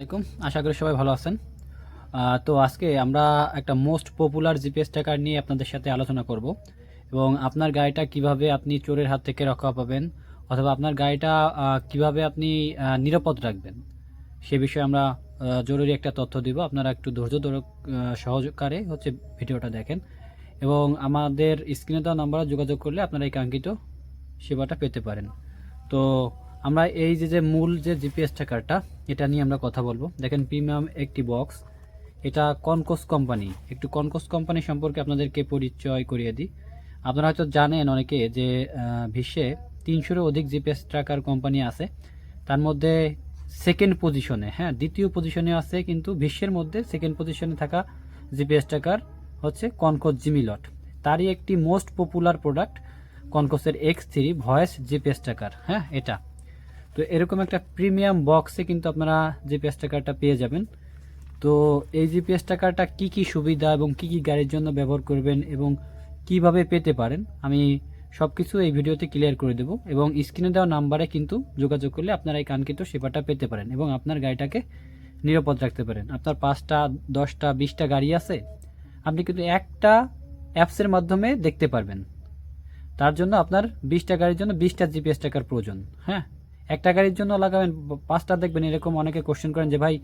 আসসালামাইকুম আশা করি সবাই ভালো আছেন। তো আজকে আমরা একটা মোস্ট পপুলার জিপিএস ট্র্যাকার নিয়ে আপনাদের সাথে আলোচনা করব এবং আপনার গাড়িটা কীভাবে আপনি চোরের হাত থেকে রক্ষা পাবেন অথবা আপনার গাড়িটা কীভাবে আপনি নিরাপদ রাখবেন সে বিষয়ে আমরা জরুরি একটা তথ্য দিব। আপনারা একটু ধৈর্য ধরে সহকারে হচ্ছে ভিডিওটা দেখেন এবং আমাদের স্ক্রিনে দেওয়া নাম্বারে যোগাযোগ করলে আপনারা এই কাঙ্ক্ষিত সেবাটা পেতে পারেন। তো আমরা এই যে যে মূল যে জিপিএস ট্র্যাকারটা এটা নিয়ে আমরা কথা বলব। দেখেন প্রিমিয়াম একটি বক্স এটা কনকোস কোম্পানি একটু কনকোস কোম্পানি সম্পর্কে আপনাদেরকে পরিচয় করিয়ে দিই। আপনারা হয়তো জানেন অনেকে যে বিশ্বে তিনশোরও অধিক জিপিএস ট্র্যাকার কোম্পানি আছে। তার মধ্যে সেকেন্ড পজিশনে হ্যাঁ দ্বিতীয় পজিশনে আছে, কিন্তু বিশ্বের মধ্যে সেকেন্ড পজিশনে থাকা জিপিএস ট্র্যাকার হচ্ছে কনকোস জিমিলট তারই একটি most popular product কনকোসের X three voice GPS tracker হ্যাঁ এটা। তো এরকম একটা প্রিমিয়াম বক্সে কিন্তু আপনারা জিপিএস ট্র্যাকারটা পেয়ে যাবেন। তো এই জিপিএস ট্র্যাকারটা কি কি সুবিধা এবং কি কি গাড়ির জন্য ব্যবহার করবেন এবং কীভাবে পেতে পারেন, আমি সব কিছু এই ভিডিওতে ক্লিয়ার করে দেবো এবং স্ক্রিনে দেওয়া নাম্বারে কিন্তু যোগাযোগ করলে আপনারা এই কাঙ্ক্ষিত সেবাটা পেতে পারেন এবং আপনার গাড়িটাকে নিরাপদ রাখতে পারেন। আপনার পাঁচটা, দশটা, বিশটা গাড়ি আছে, আপনি কিন্তু একটা অ্যাপসের মাধ্যমে দেখতে পারবেন। তার জন্য আপনার বিশটা গাড়ির জন্য বিশটা জিপিএস ট্র্যাকার প্রয়োজন হ্যাঁ? একটা গাড়ির জন্য লাগাবেন পাঁচটা দেখবেন, এরকম অনেকে কোশ্চেন করেন যে, ভাই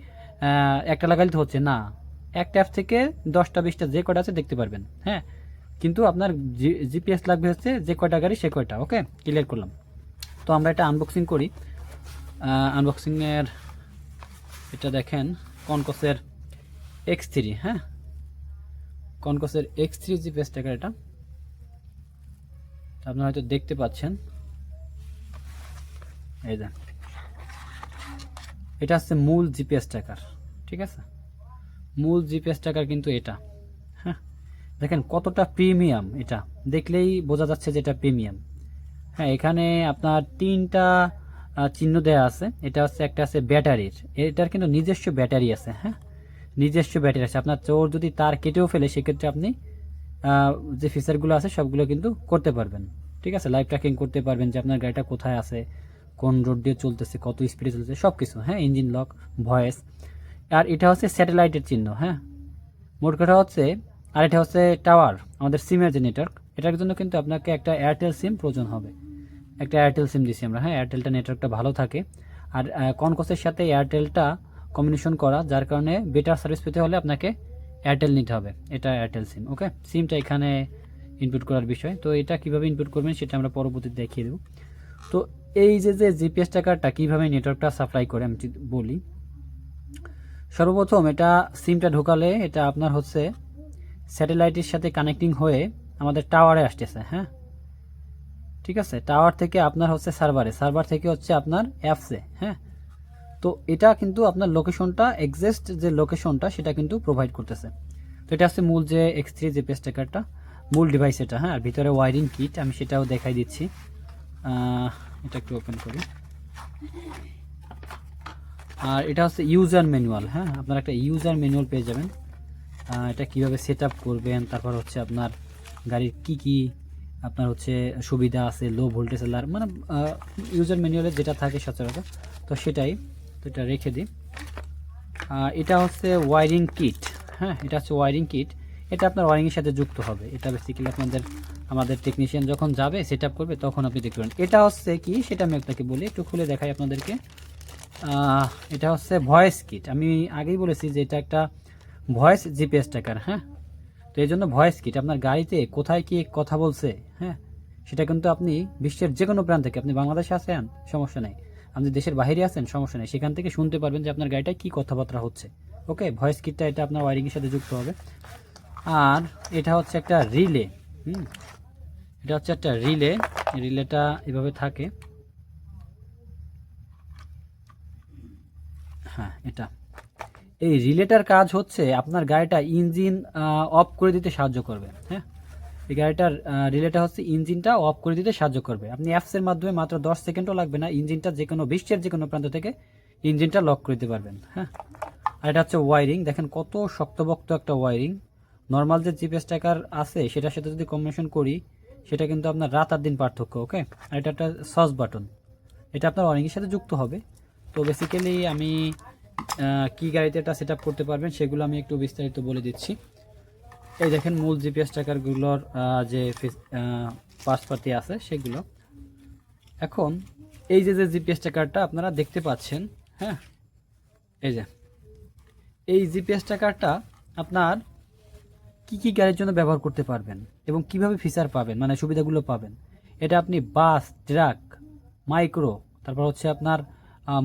একটা লাগাইলে তো হচ্ছে। না, একটা অ্যাপ থেকে দশটা, বিশটা যে কয়টা আছে দেখতে পারবেন হ্যাঁ? কিন্তু আপনার জিপিএস লাগবে হচ্ছে যে কয়টা গাড়ি, সে কয়টা ওকে ক্লিয়ার করলাম। তো আমরা এটা আনবক্সিং করি। আনবক্সিংয়ের এটা দেখেন কনকসের এক্স থ্রি হ্যাঁ? কনকসের এক্স থ্রি জিপিএস ট্র্যাকার এটা। আপনারা হয়তো দেখতে পাচ্ছেন। এই দেন এটা হচ্ছে মূল জিপিএস ট্র্যাকার, ঠিক আছে? মূল জিপিএস ট্র্যাকার কিন্তু এটা হ্যাঁ? দেখেন কতটা প্রিমিয়াম এটা। দেখলেই বোঝা যাচ্ছে যে এটা প্রিমিয়াম। হ্যাঁ এখানে আপনার তিনটা চিহ্ন দেওয়া আছে। এটা হচ্ছে, একটা আছে ব্যাটারির। এটার কিন্তু নিজস্ব ব্যাটারি আছে হ্যাঁ? নিজস্ব ব্যাটারি আছে। আপনার চোর যদি তার কেটেও ফেলে, সেক্ষেত্রে আপনি যে ফিচারগুলো আছে, সবগুলো কিন্তু করতে পারবেন, ঠিক আছে? লাইভ ট্র্যাকিং করতে পারবেন যে আপনার গাড়িটা কোথায় আছে কোন রোড দিয়ে চলতেছে, কত স্পিডে চলতেছে সব কিছু হ্যাঁ? Engine lock voice. আর এটা হচ্ছে স্যাটেলাইটের চিহ্ন হ্যাঁ? মোট কথা হচ্ছে, আর এটা হচ্ছে টাওয়ার আমাদের সিমের যে নেটওয়ার্ক এটার জন্য কিন্তু আপনাকে একটা এয়ারটেল সিম প্রয়োজন হবে। একটা এয়ারটেল সিম দিছি আমরা হ্যাঁ? এয়ারটেলটা নেটওয়ার্কটা ভালো থাকে। আর কনকসের সাথে এয়ারটেলটা কম্বিনেশন করা, যার কারণে বেটার সার্ভিস পেতে হলে আপনাকে এয়ারটেল নিতে হবে। এটা এয়ারটেল সিম ওকে সিমটা এখানে ইনপুট করার বিষয়। তো এটা কীভাবে ইনপুট করবেন সেটা আমরা পরবর্তীতে দেখিয়ে দেবো। তো এই যে যে জিপিএস টাকারটা কীভাবে নেটওয়ার্কটা সাপ্লাই করে, আমি বলি। সর্বপ্রথম এটা সিমটা ঢোকালে এটা আপনার হচ্ছে স্যাটেলাইটের সাথে কানেক্টিং হয়ে আমাদের টাওয়ারে আসতেছে হ্যাঁ? ঠিক আছে? টাওয়ার থেকে আপনার হচ্ছে সার্ভারে সার্ভার থেকে হচ্ছে আপনার অ্যাপসে হ্যাঁ? তো এটা কিন্তু আপনার লোকেশনটা এক্সাক্ট যে লোকেশনটা সেটা কিন্তু প্রোভাইড করতেছে। তো এটা হচ্ছে মূল যে এক্স থ্রি জিপিএস ট্র্যাকারটা মূল ডিভাইস এটা হ্যাঁ? আর ভিতরে ওয়ারিং কিট আমি সেটাও দেখাই দিচ্ছি। এটা একটু ওপেন করি। আর এটা হচ্ছে ইউজার ম্যানুয়াল হ্যাঁ? আপনারা একটা ইউজার ম্যানুয়াল পেয়ে যাবেন। এটা কীভাবে সেট করবেন, তারপর হচ্ছে আপনার গাড়ির কি কি, আপনার হচ্ছে সুবিধা আছে লো ভোল্টেজ এলার মানে ইউজার ম্যানুয়ালে যেটা থাকে সচরাচর, তো সেটাই, তো এটা রেখে দিই। এটা হচ্ছে ওয়ারিং কিট হ্যাঁ? এটা হচ্ছে ওয়ারিং কিট এটা আপনার ওয়ারিংয়ের সাথে যুক্ত হবে। এটা বেসিক্যালি আপনাদের, আমাদের টেকনিশিয়ান যখন যাবে সেট করবে, তখন আপনি দেখতে পারেন। এটা হচ্ছে কি, সেটা আমি আপনাকে বলি, একটু খুলে দেখাই আপনাদেরকে। এটা হচ্ছে ভয়েস কিট আমি আগেই বলেছি যে এটা একটা ভয়েস জিপিএস ট্র্যাকার হ্যাঁ? তো এই জন্য ভয়েস কিট আপনার গাড়িতে কোথায় কি কথা বলছে হ্যাঁ? সেটা কিন্তু আপনি বিশ্বের যে কোনো প্রান্ত থেকে, আপনি বাংলাদেশে আছেন, সমস্যা নেই। আপনি দেশের বাইরে আছেন, সমস্যা নেই। সেখান থেকে শুনতে পারবেন যে আপনার গাড়িটায় কী কথাবার্তা হচ্ছে। ওকে ভয়েস কিটটা এটা আপনার ওয়ারিংয়ের সাথে যুক্ত হবে। আর এটা হচ্ছে একটা রিলে, হুম? এটা হচ্ছে একটা রিলে রিলেটা এভাবে থাকে। হ্যাঁ এটা। এই রিলেটার কাজ হচ্ছে আপনার গাড়িটা ইঞ্জিন অফ করে দিতে সাহায্য করবে হ্যাঁ? এই গাড়িটার রিলেটা হচ্ছে ইঞ্জিনটা অফ করে দিতে সাহায্য করবে। আপনি অ্যাপসের মাধ্যমে মাত্র দশ সেকেন্ডও লাগবে না ইঞ্জিনটা যে কোনো বিশ্বের যে কোনো প্রান্ত থেকে ইঞ্জিনটা লক করে দিতে পারবেন হ্যাঁ? আর এটা হচ্ছে ওয়ারিং দেখেন কত শক্তবক্ত একটা ওয়ারিং নর্মাল যে জিপিএস ট্র্যাকার আছে, সেটার সাথে যদি কম্বিনেশন করি, সেটা কিন্তু আপনার রাত আর দিন পার্থক্য ওকে আর এটা একটা সস বাটন এটা আপনার অনেকের সাথে যুক্ত হবে। তো বেসিক্যালি আমি কি গাড়িতে এটা সেট করতে পারবেন, সেগুলো আমি একটু বিস্তারিত বলে দিচ্ছি। এই দেখেন মূল জিপিএস ট্র্যাকারগুলোর যে পার্টসপাতি আছে, সেগুলো। এখন, এই যে যে জিপিএস ট্র্যাকারটা আপনারা দেখতে পাচ্ছেন হ্যাঁ? এই যে, এই জিপিএস ট্র্যাকারটা আপনার কি কি গাড়ির জন্য ব্যবহার করতে পারবেন এবং কীভাবে ফিচার পাবেন মানে সুবিধাগুলো পাবেন? এটা আপনি বাস, ট্রাক, মাইক্রো, তারপর হচ্ছে আপনার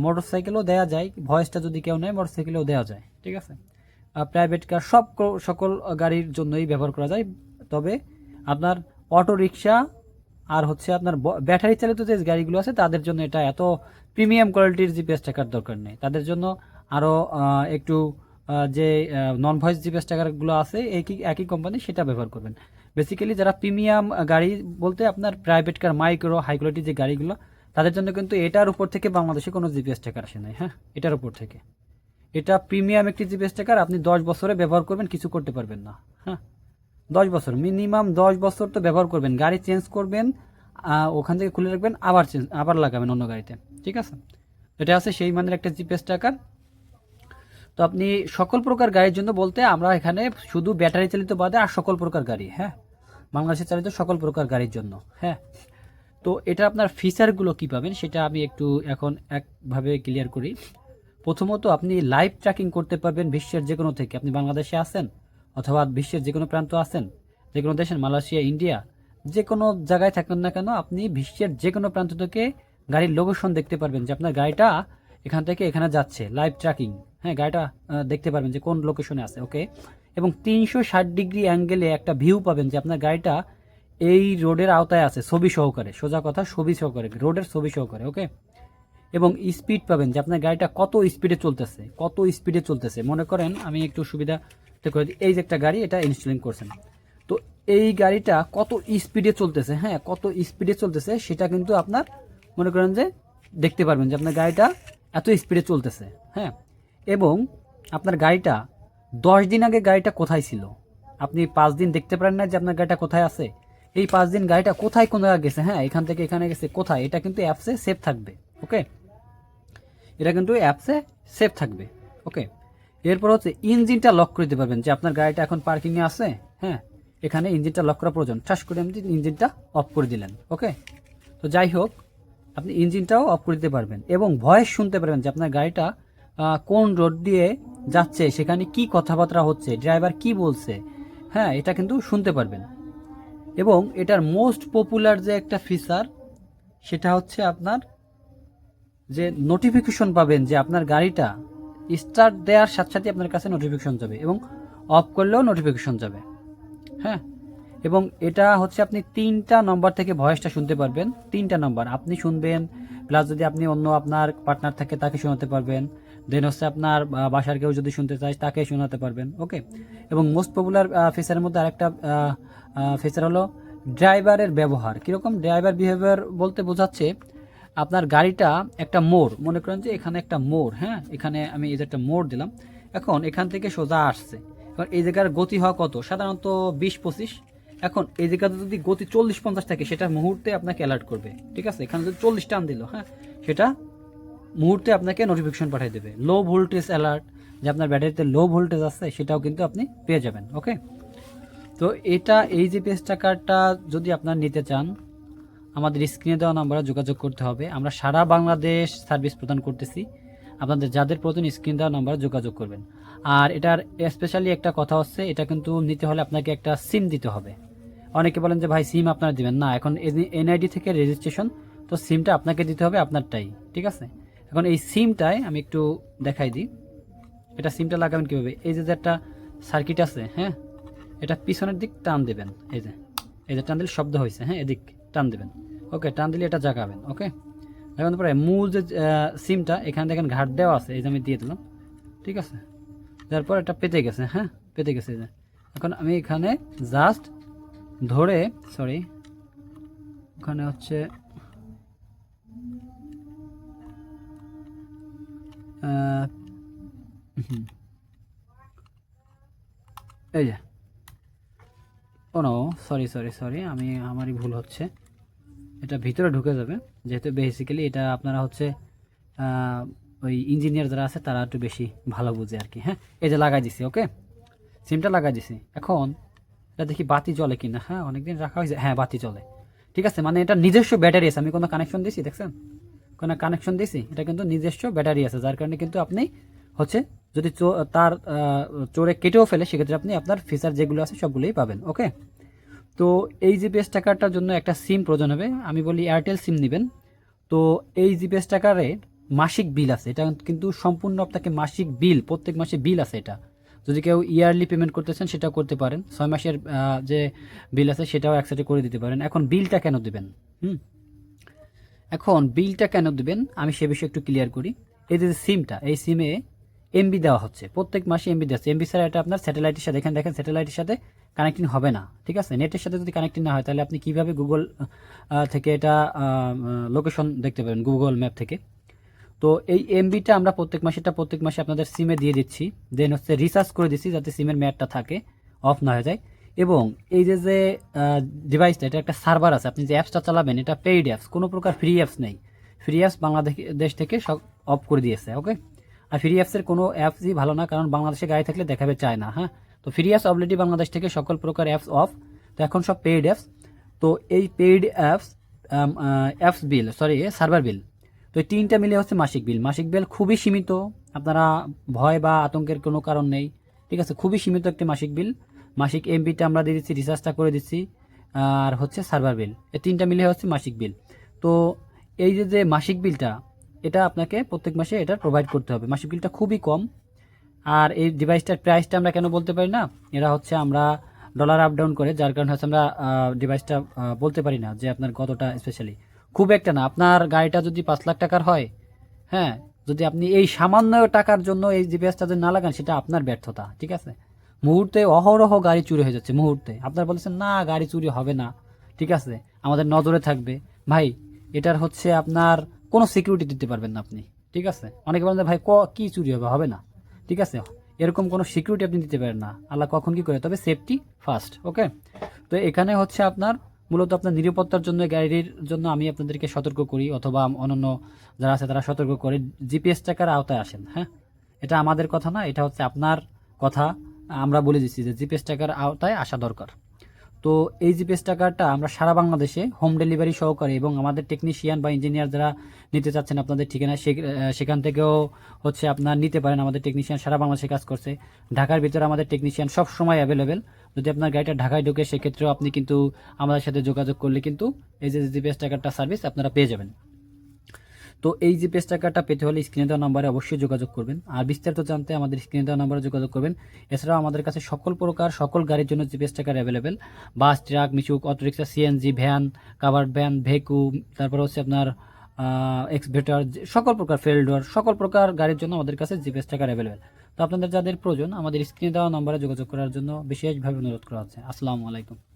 মোটর সাইকেলও দেওয়া যায় ভয়েসটা যদি কেউ নেয় মোটর সাইকেলেও দেওয়া যায়, ঠিক আছে? প্রাইভেট কার সব সকল গাড়ির জন্যই ব্যবহার করা যায়, তবে আপনার অটো রিক্সা আর হচ্ছে আপনার ব্যাটারি চালিত যে গাড়িগুলো আছে, তাদের জন্য এটা এত প্রিমিয়াম কোয়ালিটির জিপিএস টাকার দরকার নেই। তাদের জন্য আরও একটু যে নন ভয়েস জিপিএস টাকারগুলো আছে একই একই কোম্পানি সেটা ব্যবহার করবেন। বেসিক্যালি যারা প্রিমিয়াম গাড়ি বলতে আপনার প্রাইভেট কার মাইক্রো হাই কোয়ালিটির যে গাড়িগুলো, তাদের জন্য কিন্তু এটার উপর থেকে বাংলাদেশে কোনো জিপিএস টাকার আসে নাই হ্যাঁ? এটার উপর থেকে। এটা প্রিমিয়াম একটি জিপিএস টাকার আপনি দশ বছরে ব্যবহার করবেন, কিছু করতে পারবেন না হ্যাঁ? দশ বছর মিনিমাম দশ বছর তো ব্যবহার করবেন, গাড়ি চেঞ্জ করবেন ওখান থেকে খুলে রাখবেন, আবার চেঞ্জ আবার লাগাবেন অন্য গাড়িতে, ঠিক আছে? এটা আছে সেই মানের একটা জিপিএস টাকার। তো আপনি সকল প্রকার গাড়ির জন্য বলতে আমরা এখানে শুধু ব্যাটারি চালিত বাদে আর সকল প্রকার গাড়ি হ্যাঁ? বাংলাদেশে চালিত সকল প্রকার গাড়ির জন্য হ্যাঁ? তো এটা আপনার ফিচারগুলো কী পাবেন সেটা আমি একটু এখন একভাবে ক্লিয়ার করি। প্রথমত আপনি লাইভ ট্র্যাকিং করতে পারবেন বিশ্বের যে কোনো থেকে। আপনি বাংলাদেশে আছেন অথবা বিশ্বের যে কোনো প্রান্ত আছেন যে কোনো দেশের, মালয়েশিয়া, ইন্ডিয়া যে কোনো জায়গায় থাকেন না কেন, আপনি বিশ্বের যে কোনো প্রান্ত থেকে গাড়ির লোকেশন দেখতে পারবেন যে আপনার গাড়িটা এখান থেকে এখানে যাচ্ছে লাইভ ট্র্যাকিং হ্যাঁ গাড়িটা দেখতে পারবেন যে কোন লোকেশনে আছে ওকে এবং তিনশো ষাট ডিগ্রি অ্যাঙ্গেলে একটা ভিউ পাবেন যে আপনার গাড়িটা এই রোডের আওতায় আছে, ছবি সহকারে, সোজা কথা ছবি সহকারে রোডের ছবি সহকারে ওকে এবং স্পিড পাবেন যে আপনার গাড়িটা কত স্পিডে চলতেছে, কত স্পিডে চলতেছে। মনে করেন আমি একটু সুবিধা করে দিই, এই যে একটা গাড়ি, এটা ইনস্টলিং করছেন। তো এই গাড়িটা কত স্পিডে চলতেছে হ্যাঁ কত স্পিডে চলতেছে, সেটা কিন্তু আপনার মনে করেন যে দেখতে পারবেন যে আপনার গাড়িটা এত স্পিডে চলতেছে হ্যাঁ? এবং আপনার গাড়িটা দশ দিন আগে গাড়িটা কোথায় ছিল? আপনি পাঁচ দিন দেখতে পারেন না যে আপনার গাড়িটা কোথায় আছে। এই পাঁচ দিন গাড়িটা কোথায় কোন জায়গায় গেছে? হ্যাঁ এখান থেকে এখানে গেছে। কোথায়? এটা কিন্তু অ্যাপসে সেভ থাকবে। ওকে এটা কিন্তু অ্যাপসে সেভ থাকবে। ওকে এরপর হচ্ছে ইঞ্জিনটা লক করে দিতে পারবেন যে আপনার গাড়িটা এখন পার্কিংয়ে আছে। হ্যাঁ? এখানে ইঞ্জিনটা লক করা প্রয়োজন। ঠাস করে আপনি ইঞ্জিনটা অফ করে দিলেন। ওকে তো যাই হোক, আপনি ইঞ্জিনটাও অফ করে দিতে পারবেন এবং ভয়েস শুনতে পারবেন যে আপনার গাড়িটা কোন রোড দিয়ে যাচ্ছে, সেখানে কি কথাবার্তা হচ্ছে, ড্রাইভার কি বলছে হ্যাঁ এটা কিন্তু শুনতে পারবেন। এবং এটার মোস্ট পপুলার যে একটা ফিচার সেটা হচ্ছে আপনার যে নোটিফিকেশন পাবেন যে আপনার গাড়িটা স্টার্ট দেওয়ার সাথে সাথে আপনার কাছে নোটিফিকেশন যাবে এবং অফ করলেও নোটিফিকেশন যাবে হ্যাঁ। এবং এটা হচ্ছে আপনি তিনটা নম্বর থেকে ভয়েসটা শুনতে পারবেন, তিনটা নম্বর আপনি শুনবেন প্লাস যদি আপনি অন্য আপনার পার্টনার থাকে, তাকে শোনাতে পারবেন। দেন হচ্ছে আপনার বাসার কেউ যদি শুনতে চায়, তাকে শোনাতে পারবেন ওকে এবং মোস্ট পপুলার ফিচারের মধ্যে আরেকটা ফিচার হলো ড্রাইভারের ব্যবহার। কীরকম ড্রাইভার বিহেভিয়ার বলতে বোঝাচ্ছে, আপনার গাড়িটা একটা মোড়, মনে করেন যে এখানে একটা মোড় হ্যাঁ? এখানে আমি এই যে একটা মোড় দিলাম, এখন এখান থেকে সোজা আসছে। এখন এই জায়গার গতি হওয়া কত? সাধারণত বিশ, পঁচিশ। এখন এই জায়গাতে যদি গতি চল্লিশ, পঞ্চাশ থাকে, সেটা মুহূর্তে আপনাকে অ্যালার্ট করবে, ঠিক আছে? এখানে যদি চল্লিশ টান দিল হ্যাঁ? সেটা মুহূর্তে আপনাকে নোটিফিকেশন পাঠিয়ে দেবে। লো ভোল্টেজ অ্যালার্ট যে আপনার ব্যাটারিতে লো ভোল্টেজ আছে, সেটাও কিন্তু আপনি পেয়ে যাবেন ওকে তো এটা, এই যে পেজ টাকারটা যদি আপনার নিতে চান, আমাদের স্ক্রিনে দেওয়া নাম্বারে যোগাযোগ করতে হবে। আমরা সারা বাংলাদেশ সার্ভিস প্রদান করতেছি। আপনাদের যাদের প্রয়োজন স্ক্রিন দেওয়া নাম্বারে যোগাযোগ করবেন। আর এটার স্পেশালি একটা কথা হচ্ছে, এটা কিন্তু নিতে হলে আপনাকে একটা সিম দিতে হবে। অনেকে বলেন যে, ভাই সিম আপনারা দিবেন। না, এখন এনআইডি থেকে রেজিস্ট্রেশন তো সিমটা আপনাকে দিতে হবে আপনারটাই, ঠিক আছে? এখন এই সিমটায় আমি একটু দেখাই দিই। এটা সিমটা লাগাবেন কীভাবে? এই যে একটা সার্কিট আছে হ্যাঁ? এটা পিছনের দিক টান দেবেন, এই যে। এই যে টান দিলে শব্দ হয়েছে হ্যাঁ? এদিক টান দেবেন। ওকে, টান দিলে এটা জাগাবেন, ওকে? লাগানোর পরে মূল যে সিমটা, এখানে দেখেন ঘাট দেওয়া আছে, এই যে আমি দিয়ে দিলাম। ঠিক আছে? তারপর এটা পেতে গেছে হ্যাঁ? পেতে গেছে যে। এখন আমি এখানে জাস্ট ধরে সরি ওখানে হচ্ছে এই যে। Oh no sorry sorry sorry আমি, আমারই ভুল হচ্ছে। এটা ভিতরে ঢুকে যাবে, যেহেতু বেসিক্যালি এটা আপনারা হচ্ছে ওই ইঞ্জিনিয়ার যারা আছে তারা একটু বেশি ভালো বুঝে আর কি হ্যাঁ? এই যে লাগাই দিছি ওকে সিমটা লাগাই দিছি। এখন এটা দেখি বাতি জ্বলে কিনা হ্যাঁ? অনেকদিন রাখা হয়েছে হ্যাঁ বাতি জ্বলে। ঠিক আছে মানে এটা নিজস্ব ব্যাটারি আছে, আমি কোনো কানেকশন দিছি, দেখছেন? কোনো কানেকশন দিছি, এটা কিন্তু নিজস্ব ব্যাটারি আছে, যার কারণে কিন্তু আপনি হচ্ছে যদি তার চোরে কেটেও ফেলে, সেক্ষেত্রে আপনি আপনার ফিচার যেগুলো আছে সবগুলোই পাবেন ওকে তো এই জিপিএস টাকাটার জন্য একটা সিম প্রয়োজন হবে, আমি বলি এয়ারটেল সিম নেবেন। তো এই জিপিএস টাকারে মাসিক বিল আছে, এটা কিন্তু সম্পূর্ণ আপনাকে মাসিক বিল, প্রত্যেক মাসে বিল আছে এটা। যদি কেউ ইয়ারলি পেমেন্ট করতেছেন সেটাও করতে পারেন। ছয় মাসের যে বিল আছে, সেটাও একসাথে করে দিতে পারেন। এখন বিলটা কেন দেবেন? হুম? এখন বিলটা কেন দিবেন? আমি সে বিষয়ে একটু ক্লিয়ার করি। এই যে সিমটা, এই সিমে এমবি দেওয়া হচ্ছে। প্রত্যেক মাসে এমবি দেওয়া হচ্ছে। এমবি ছাড়া এটা আপনার স্যাটেলাইটের সাথে, এখানে দেখেন স্যাটেলাইটের সাথে কানেক্টিং হবে না, ঠিক আছে? নেটের সাথে যদি কানেক্টিং না হয়, তাহলে আপনি কীভাবে গুগল থেকে এটা লোকেশন দেখতে পাবেন গুগল ম্যাপ থেকে? তো এই এমবিটা আমরা প্রত্যেক মাসে, এটা প্রত্যেক মাসে আপনাদের সিমে দিয়ে দিচ্ছি। দেন হচ্ছে রিচার্জ করে দিচ্ছি যাতে সিমের মেয়াদটা থাকে অফ না হয়ে যায়। এবং এই যে যে ডিভাইসটা এটা একটা সার্ভার আছে। আপনি যে অ্যাপসটা চালাবেন, এটা পেইড অ্যাপস কোনো প্রকার ফ্রি অ্যাপস নেই। ফ্রি অ্যাপস বাংলাদেশ, দেশ থেকে সব অফ করে দিয়েছে ওকে আর ফ্রি অ্যাপসের কোনো অ্যাপসই ভালো না, কারণ বাংলাদেশে গাড়ি থাকলে দেখাবে চায় না হ্যাঁ? তো ফ্রি অ্যাপস অলরেডি বাংলাদেশ থেকে সকল প্রকার অ্যাপস অফ তো এখন সব পেইড অ্যাপস তো এই paid apps apps bill sorry server bill তো এই তিনটা মিলে হচ্ছে মাসিক বিল মাসিক বিল খুবই সীমিত। আপনারা ভয় বা আতঙ্কের কোনো কারণ নেই। ঠিক আছে? খুবই সীমিত একটি মাসিক বিল মাসিক এমবিটা আমরা দিয়ে দিচ্ছি রিচার্জটা করে দিচ্ছি, আর হচ্ছে সার্ভার বিল এই তিনটা মিলে হচ্ছে মাসিক বিল তো এই যে যে মাসিক বিলটা এটা আপনাকে প্রত্যেক মাসে এটা প্রোভাইড করতে হবে। মাসিক বিলটা খুবই কম। আর এই ডিভাইসটার প্রাইসটা আমরা কেন বলতে পারি না? এরা হচ্ছে আমরা ডলার আপ ডাউন করে, যার কারণে হচ্ছে আমরা ডিভাইসটা বলতে পারি না যে আপনার কতটা স্পেশালি খুব একটা না। আপনার গাড়িটা যদি পাঁচ লাখ টাকার হয় হ্যাঁ যদি আপনি এই সামান্য টাকার জন্য এই ডিভাইসটা যদি না লাগান, সেটা আপনার ব্যর্থতা, ঠিক আছে? মুহূর্তে অহরহ গাড়ি চুরি হয়ে যাচ্ছে, মুহূর্তে। আপনার বলেছেন, না, গাড়ি চুরি হবে না। ঠিক আছে, আমাদের নজরে থাকবে। ভাই, এটার হচ্ছে আপনার কোনো সিকিউরিটি দিতে পারবেন না আপনি। ঠিক আছে? অনেকে বলেন ভাই, ক, কি চুরি হবে? হবে না। ঠিক আছে? এরকম কোনো সিকিউরিটি আপনি দিতে পারেন না। আল্লাহ কখন কি করে? তবে সেফটি ফার্স্ট ওকে তো এখানে হচ্ছে আপনার মূলত আপনার নিরাপত্তার জন্য, গাড়ির জন্য আমি আপনাদেরকে সতর্ক করি, অথবা অন্যান্য যারা আছে তারা সতর্ক করে। জিপিএস টাকার আওতায় আসেন হ্যাঁ? এটা আমাদের কথা না, এটা হচ্ছে আপনার কথা। আমরা বলে দিচ্ছি যে জিপিএস টাকার আওতায় আসা দরকার। তো এই জিপিএস টাকাটা আমরা সারা বাংলাদেশে হোম ডেলিভারি সহকারে এবং আমাদের টেকনিশিয়ান বা ইঞ্জিনিয়ার যারা নিতে চাচ্ছেন আপনাদের ঠিকানা সেখান থেকেও হচ্ছে আপনার নিতে পারেন। আমাদের টেকনিশিয়ান সারা বাংলাদেশে কাজ করছে। ঢাকার ভিতরে আমাদের টেকনিশিয়ান সব সময় অ্যাভেলেবেল যদি আপনার গাড়িটা ঢাকায় ঢুকে সেক্ষেত্রেও আপনি কিন্তু আমাদের সাথে যোগাযোগ করলে কিন্তু এই যে জিপিএস টাকারটা সার্ভিস আপনারা পেয়ে যাবেন। তো এই জিপিএস টাকাটা পেতে হলে স্ক্রিনে দেওয়া নাম্বারে অবশ্যই যোগাযোগ করবেন। আর বিস্তারিত জানতে আমাদের স্ক্রিনে দেওয়া নাম্বারে যোগাযোগ করবেন। এছাড়াও আমাদের কাছে সকল প্রকার, সকল গাড়ির জন্য জিপিএস টাকার অ্যাভেলেবেল বাস ট্রাক মিশুক autorickshaw CNG van covered van ভেকু তারপর হচ্ছে আপনার এক্সভেটার সকল প্রকার ফেল্ডর সকল প্রকার গাড়ির জন্য আমাদের কাছে জিপিএস টাকার অ্যাভেলেবেল তো আপনাদের যাদের প্রয়োজন, আমাদের স্ক্রিনে দেওয়া নাম্বারে যোগাযোগ করার জন্য বিশেষভাবে অনুরোধ করা হচ্ছে। আসসালামু আলাইকুম।